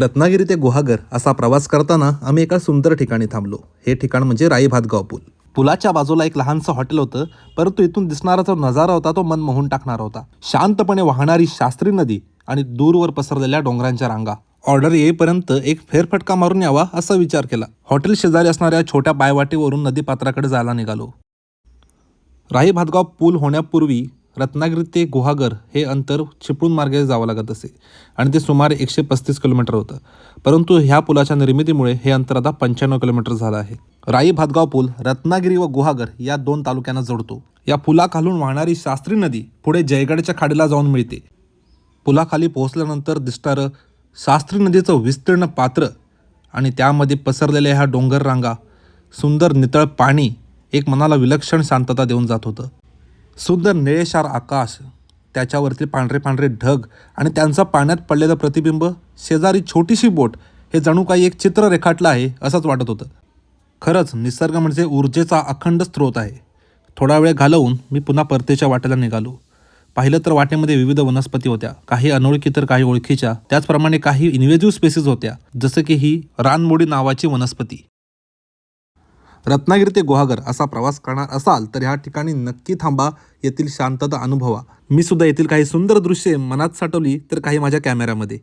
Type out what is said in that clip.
रत्नागिरी ते गुहागर असा प्रवास करताना आम्ही एका सुंदर ठिकाणी थांबलो. हे ठिकाण म्हणजे राई भातगाव पूल. पुलाच्या बाजूला एक लहानसं हॉटेल होतं परंतु इथून दिसणारा जो नजारा होता तो मन मोहून टाकणारा होता. शांतपणे वाहणारी शास्त्री नदी आणि दूरवर पसरलेल्या डोंगरांच्या रांगा. ऑर्डर येईपर्यंत एक फेरफटका मारून यावा असा विचार केला. हॉटेल शेजारी असणाऱ्या छोट्या बायवाटीवरून नदीपात्राकडे जायला निघालो. राही भातगाव पूल होण्यापूर्वी रत्नागिरी ते गुहागर हे अंतर चिपळूण मार्गे जावं लागत असे आणि ते सुमारे एकशे पस्तीस किलोमीटर होतं. परंतु ह्या पुलाच्या निर्मितीमुळे हे अंतर आता पंच्याण्णव किलोमीटर झालं आहे. राई भातगाव पूल रत्नागिरी व गुहागर या दोन तालुक्यांना जोडतो. या पुलाखालून वाहणारी शास्त्री नदी पुढे जयगडच्या खाडीला जाऊन मिळते. पुलाखाली पोहोचल्यानंतर दिसणारं शास्त्री नदीचं विस्तीर्ण पात्र आणि त्यामध्ये पसरलेल्या ह्या डोंगर रांगा सुंदर नितळ पाणी एक मनाला विलक्षण शांतता देऊन जात होतं. सुंदर निळेशार आकाश त्याच्यावरती पांढरे पांढरे ढग आणि त्यांचं पाण्यात पडलेलं प्रतिबिंब शेजारी छोटीशी बोट हे जणू काही एक चित्र रेखाटलं आहे असंच वाटत होतं. खरंच निसर्ग म्हणजे ऊर्जेचा अखंड स्रोत आहे. थोडा वेळ घालवून मी पुन्हा परतेच्या वाटेला निघालो. पाहिलं तर वाटेमध्ये विविध वनस्पती होत्या. काही अनोळखी तर काही ओळखीच्या. त्याचप्रमाणे काही इन्व्हेजिव्ह स्पेसीज होत्या. जसं की ही रानमोडी नावाची वनस्पती. रत्नागिरी ते गुहागर असा प्रवास करणार असाल तर ह्या ठिकाणी नक्की थांबा. येथील शांतता अनुभवा. मी सुद्धा येथील काही सुंदर दृश्ये मनात साठवली तर काही माझ्या कॅमेऱ्यामध्ये